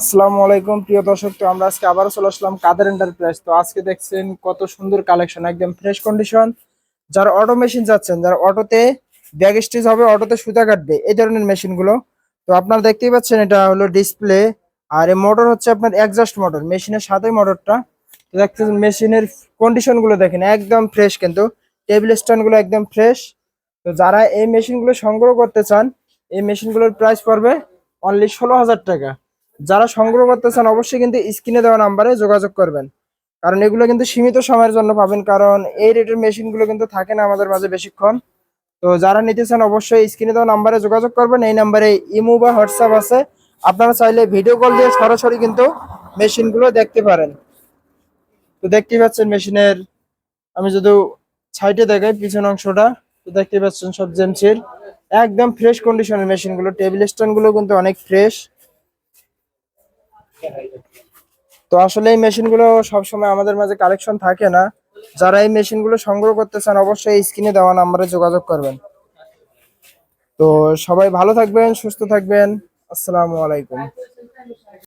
আসসালামু আলাইকুম, প্রিয় দর্শক। তো আমরা আজকে আবারও চলে আসলাম কাদের এন্টারপ্রাইজ তো আজকে দেখছেন কত সুন্দর কালেকশন একদম ফ্রেশ কন্ডিশন যারা অটো মেশিন যাচ্ছেন যারা অটোতে ব্যাগ স্টিচ হবে অটোতে সুতা কাটবে, এই ধরনের মেশিনগুলো তো আপনারা দেখতেই পাচ্ছেন, এটা হলো ডিসপ্লে আর এই মোটর হচ্ছে আপনার একজাস্ট মোটর মেশিনের সাথে মোটরটা তো দেখতেছেন মেশিনের কন্ডিশনগুলো দেখেন, একদম ফ্রেশ কিন্তু। টেবিল স্ট্যান্ডগুলো একদম ফ্রেশ তো যারা এই মেশিনগুলো সংগ্রহ করতে চান, এই মেশিনগুলোর প্রাইস পড়বে অনলি ষোলো হাজার টাকা। যারা সংগ্রহ করতে চান অবশ্যই কিন্তু স্ক্রিনে দেওয়া নাম্বারে যোগাযোগ করবেন। কারণ এগুলো কিন্তু সীমিত সময়ের জন্য পাবেন, কারণ এই রেটের মেশিনগুলো কিন্তু থাকে না আমাদের মাঝে বেশিক্ষণ। তো যারা নিতে চান অবশ্যই স্ক্রিনে দেওয়া নাম্বারে যোগাযোগ করবেন, এই নাম্বারে ইমো বা হোয়াটসঅ্যাপ আছে। আপনারা চাইলে ভিডিও কল দিয়ে সরাসরি কিন্তু মেশিনগুলো দেখতে পারেন। তো দেখতেই পাচ্ছেন মেশিনের, আমি যদি সাইডে দেখাই পিছন অংশটা, তো দেখতে পাচ্ছেন সব জেমসির। একদম ফ্রেশ কন্ডিশনের মেশিনগুলো টেবিল স্ট্যান্ডগুলো কিন্তু অনেক ফ্রেশ তো আসলে এই মেশিনগুলো সবসময় আমাদের মাঝে কালেকশন থাকে না। যারা এই মেশিনগুলো সংগ্রহ করতে চান, অবশ্যই স্ক্রিনে দেওয়া নাম্বারে যোগাযোগ করবেন। তো সবাই ভালো থাকবেন, সুস্থ থাকবেন। আসসালামু আলাইকুম।